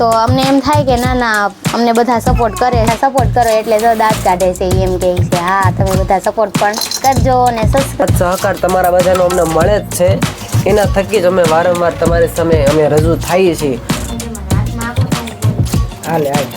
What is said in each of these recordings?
તો અમને એમ થાય કે ના ના, અમને બધા સપોર્ટ કરે સપોર્ટ કરો એટલે તો દાંત કાઢે છે એમ કહે છે. હા, તમે બધા સપોર્ટ પણ કરજો અને સહકાર તમારા બધાનો અમને મળે જ છે. એના થકી જ અમે વારંવાર તમારી સામે અમે રજૂ થઈએ છીએ. હાલે, હાલ.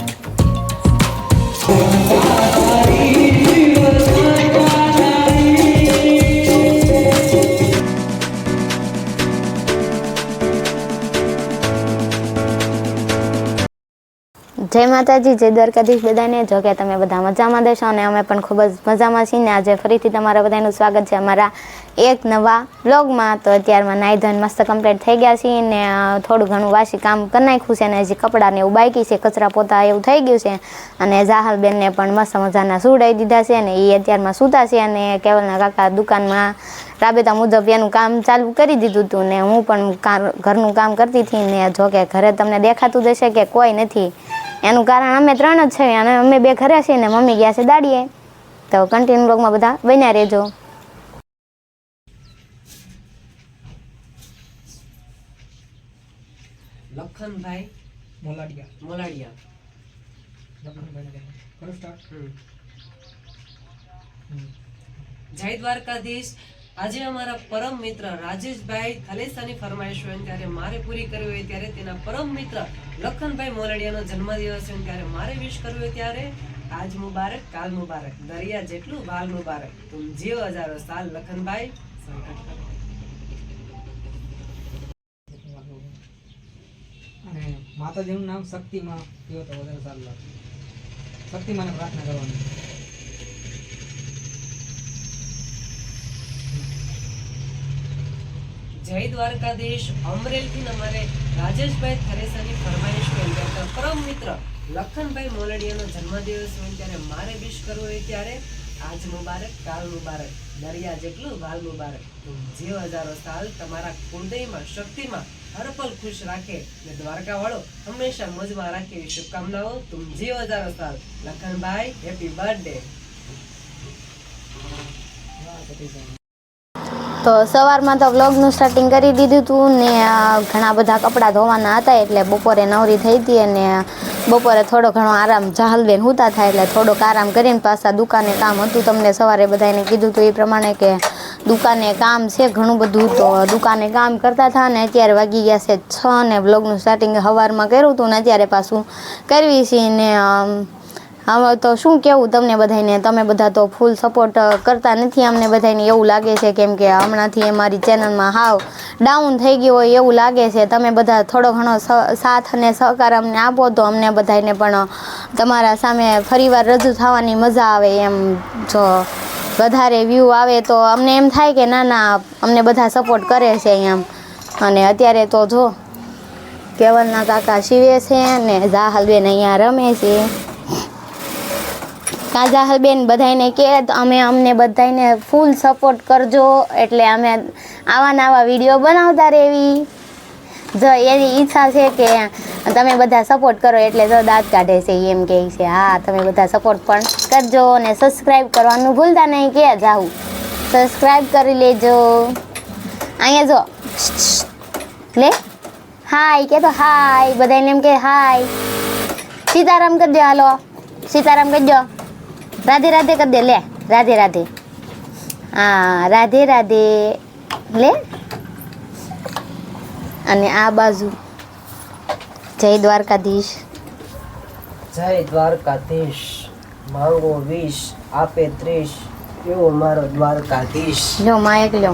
જય માતાજી, જય દ્વારકાધીશ બધાને. જો કે તમે બધા મજામાં દેશો અને અમે પણ ખૂબ જ મજામાં છીએ ને આજે ફરીથી તમારા બધાનું સ્વાગત છે અમારા એક નવા બ્લોગમાં તો અત્યારમાં નાઈ ધોઈને મસ્ત કમ્પ્લીટ થઈ ગયા છીએ ને થોડું ઘણું વાસી કામ કરી નાખ્યું છે અને હજી કપડાને એવું બાકી છે, કચરા પોતા એવું થઈ ગયું છે. અને જાહલબેનને પણ મસ્ત મજાના સુડાઈ દીધા છે અને એ અત્યારમાં સૂતા છે અને કેવલના કાકા દુકાનમાં રાબેતા મુજબ એનું કામ ચાલુ કરી દીધું હતું ને હું પણ ઘરનું કામ કરતી હતી ને, જો કે ઘરે તમને દેખાતું જ હશે કે કોઈ નથી. એનું કારણ અમે ત્રણ જ છે અને અમે બે ઘરે છીએ ને મમ્મી ગયા છે દાડીએ. તો કન્ટિન્યુ બ્લોગમાં બધા બન્યા રહેજો. લખનભાઈ મોલાડિયા. મોલાડિયા. લખનભાઈ કરો start? જય દ્વારકાધીશ. આજે અમારા પરમ મિત્ર રાજેશભાઈ થલેસાની ફરમાઈશ હોય ત્યારે મારે પૂરી કરવી હોય ત્યારે તેના પરમ મિત્ર લખનભાઈ મોરડિયાનો જન્મદિવસ હોય ત્યારે મારે વિશ કરવી હોય ત્યારે આજ મુબારક, કાલ મુબારક, દરિયા જેટલું, વાલ મુબારક. તુમ જીવ હજારો સાલ, લખનભાઈ. માતાજીનું નામ શક્તિમાં, કયો તો વધારે સારું લાગે. શક્તિમાને પ્રાર્થના કરવાની. જય દ્વારકાધીશ. અમરેલથી અમારે રાજેશભાઈ થરેસાની ફરમાઈશ હોય ત્યારે પરમ મિત્ર લખનભાઈ મોલડિયાનો જન્મદિવસ હોય ત્યારે મારે વિશ કરવું હોય ત્યારે આજ મુબારક કાલ મુબારક દરિયા જેટલું વાલ મુબારક. જે હજારો સાલ તમારા કુંડઈમાં શક્તિમાં હર પલ ખુશ રાખે ને દ્વારકા વાળો હંમેશા મોજમાં રાખે એવી શુભકામનાઓ તુમ જે હજારો સાલ. લખનભાઈ હેપી વાહ, સતીશભાઈ. તો સવારમાં તો વ્લોગનું સ્ટાર્ટિંગ કરી દીધું હતું ને ઘણા બધા કપડાં ધોવાના હતા એટલે બપોરે નવરી થઈ હતી અને બપોરે થોડો ઘણો આરામ જહાલબેન હુતા થાય એટલે થોડોક આરામ કરીને પાછા દુકાને કામ હતું. તમને સવારે બધાને કીધું હતું એ પ્રમાણે કે દુકાને કામ છે ઘણું બધું. તો દુકાને કામ કરતા હતા ને અત્યારે વાગી ગયા છે છ ને વ્લોગનું સ્ટાર્ટિંગ સવારમાં કર્યું હતું ને અત્યારે પાછું કરવી છે ને હવે તો શું કેવું તમને બધાને તમે બધા તો ફૂલ સપોર્ટ કરતા નથી અમને બધાને એવું લાગે છે કેમ કે હમણાંથી અમારી ચેનલમાં હાવ ડાઉન થઈ ગયું હોય એવું લાગે છે. તમે બધા થોડો ઘણો સાથ અને સહકાર અમને આપો તો અમને બધાને પણ તમારા સામે ફરીવાર રજૂ થવાની મજા આવે એમ. જો વધારે વ્યૂ આવે તો અમને એમ થાય કે ના ના, અમને બધા સપોર્ટ કરે છે એમ. અને અત્યારે તો જો કેવલના કાકા શિવે છે ને જાહલબેન અહીંયા રમે છે. કાજાહલબેન બધાને કે તો અમે અમને બધાને ફૂલ સપોર્ટ કરજો. એટલે અમે આવા નવા વીડિયો બનાવતા રહેવી જો એની ઈચ્છા છે કે તમે બધા સપોર્ટ કરો, એટલે જો દાંત કાઢે છે, એમ કહે છે, હા, તમે બધા સપોર્ટ પણ કરજો અને સબસ્ક્રાઈબ કરવાનું ભૂલતા નહીં, કે જાઉં. સબસ્ક્રાઈબ કરી લેજો. અહીંયા જો, લે? હાય કે તો હાય બધાને એમ કે હાય સીતારામ કરી દો હાલો. સીતારામ કરજો રાધે રાધે કરી દે લે રાધે રાધે. હા રાધે રાધે લે. અને આ બાજુ જય દ્વારકાધીશ. જય દ્વારકાધીશ. માંગો વીસ આપે ત્રીસ એવો મારો દ્વારકાધીશ. લો માયક લો.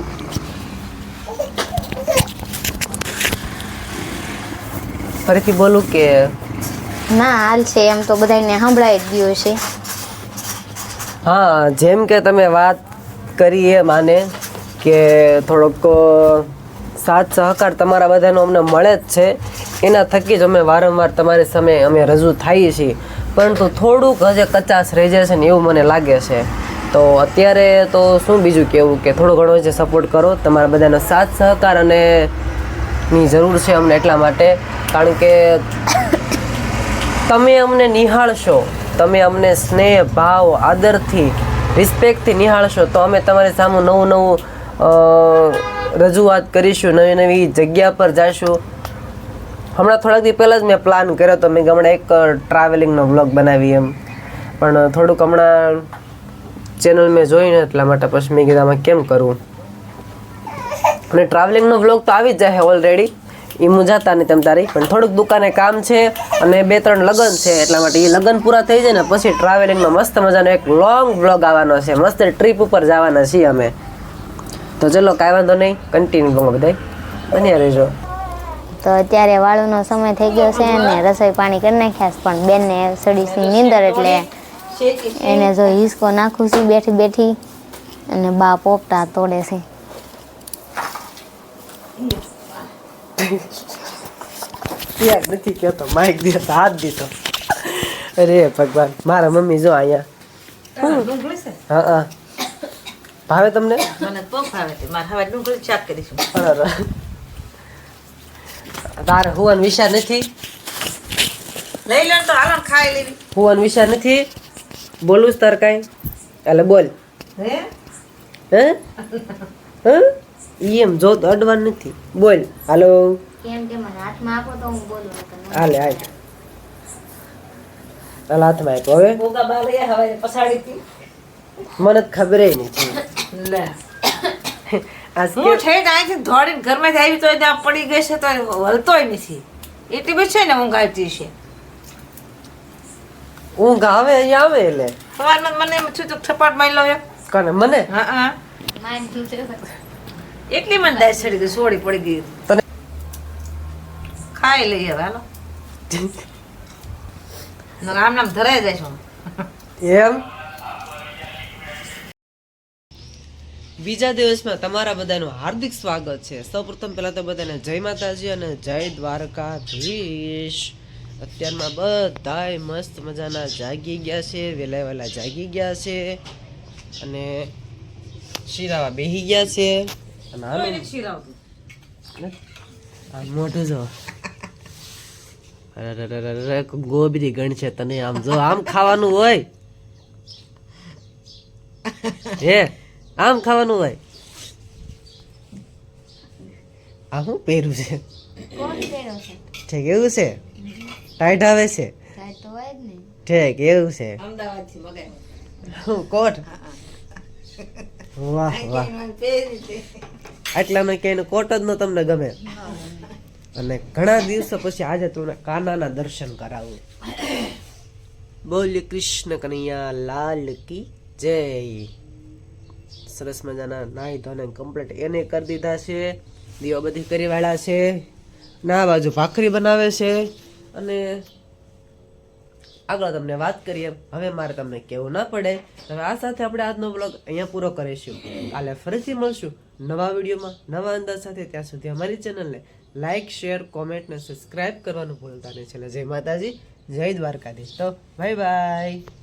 ફરીથી બોલું કે ના હાલ છે એમ તો બધાને સંભળાઈ જ ગયું છે હા, જેમ કે તમે વાત કરી એ માને કે થોડોક સાથ સહકાર તમારા બધાનો અમને મળે જ છે. એના થકી જ અમે વારંવાર તમારી સામે અમે રજૂ થઈએ છીએ. પરંતુ થોડુંક હજે કચાશ રહી જાય છે ને એવું મને લાગે છે. તો અત્યારે તો શું બીજું કહેવું કે થોડો ઘણો જે સપોર્ટ કરો, તમારા બધાનો સાથ સહકાર અને ની જરૂર છે અમને એટલા માટે. કારણ કે તમે અમને નિહાળશો. તમે અમને સ્નેહ, ભાવ, આદરથી રિસ્પેક્ટથી નિહાળશો, તો અમે તમારી સામે નવું નવું રજૂઆત કરીશું, નવી નવી જગ્યા પર જઈશું હમણાં થોડાક દી પહેલાં જ મેં પ્લાન કર્યો તો મેં હમણાં એક ટ્રાવેલિંગનો વ્લોગ બનાવી એમ. પણ થોડુંક હમણાં ચેનલ મેં જોઈને એટલા માટે પછી મેં કીધું આમાં કેમ કરવું અને ટ્રાવેલિંગનો વ્લોગ તો આવી જ જાય ઓલરેડી એ હું જતા નહીં તેમ તારી. પણ થોડુંક દુકાને કામ છે અને બે ત્રણ લગ્ન છે, એટલા માટે એ લગ્ન પૂરા થઈ જાય ને પછી ટ્રાવેલિંગમાં મસ્ત મજાનો એક લોંગ વ્લોગ આવવાનો છે. મસ્ત ટ્રીપ ઉપર જવાના છીએ અમે. તો ચલો, કાંઈ વાંધો નહીં કન્ટિન્યુ ગમો બધા બન્યા રહેજો. તો અત્યારે વાળુનો સમય થઈ ગયો છે ને રસોઈ પાણી કરી નાખ્યા છે, પણ બેનને સડીસની નીંદર એટલે એને જો હિસકો નાખું છું, બેઠી બેઠી, અને બા પોપટા તોડે છે. યાર નથી કહેતો. માઇક દીધો તો હાથ દીધો. અરે ભગવાન મારા મમ્મી જો અહીંયા. હા હા. ભાવે તમને? તારે હુવન વિચાર નથી? લઈ લે તો હાલો ખાઈ લેવી. હુવન વિચાર નથી? બોલું તાર કાંઈ? એટલે બોલ. હે? હે? હે? એમ જો તો અડવાનું નથી. બોલ હાલો. કેમ કે મને હાથમાં આપો તો હું બોલું હાલે હાલ. હાલ હાથમાં આપ્યો હવે. ભોગા બા હવે પસાડી મને ખબર નથી. લે. હું કે છે અહીંથી દોડીને આવી તો ત્યાં પડી ગઈ છે તો હલતોય નથી. એટલી બધી છે ને ઊંઘ આવતી છે. ઊંઘ આવે અહીંયા આવે એટલે. સવારમાં મને એમ થયું તો થપાટ મારી લો એક કને મને? હા હા. એટલી મને દાય ચડી ગઈ સોડી પડી ગઈ. તને ખાઈ લઈએ હવે હાલો. આમ નામ ધરાઈ જાય છું એમ બીજા દિવસમાં તમારા બધાનું હાર્દિક સ્વાગત છે. સૌપ્રથમ પહેલાં તો બધાને જય માતાજી અને જય દ્વારકાધીશ. અત્યારમાં બધાય મસ્ત મજાના જાગી ગયા છે વહેલા વહેલા જાગી ગયા છે અને શિરાવા બેહી ગયા છે. અને મોઢું જો. અરે ગોબરી ગણ છે તને આમ જો આમ ખાવાનું હોય. હે આમ ખાવાનું હોય. આ શું પહેર્યું છે? ઠીક એવું છે? ટાઈટ આવે છે? ઠીક એવું છે. કોટ? વાહ વાહ. આટલામાં ક્યાંય કોટ જ ન તમને ગમે? અને ઘણા દિવસો પછી આજે તમને કાનાના દર્શન કરાવું. બોલ્યો કૃષ્ણ કનૈયા લાલ કી જય. સરસ મજાના નાહી ધોને કમ્પ્લીટ એને કરી દીધા છે. દીવા બધી કરી વાળા છે. ના બાજુ ભાખરી બનાવે છે. અને આગળ તમને વાત કરીએ. હવે મારે તમને કેવું ના પડે. હવે આ સાથે આપણે આજનો બ્લોગ અહીંયા પૂરો કરીશું. કાલે ફરીથી મળશું નવા વિડીયોમાં, નવા અંદાજ સાથે. ત્યાં સુધી અમારી ચેનલને લાઇક શેર કોમેન્ટ ને સબસ્ક્રાઇબ કરવાનું ભૂલતા નહીં. છેલ્લે જય માતાજી, જય દ્વારકાધીશ. તો બાય બાય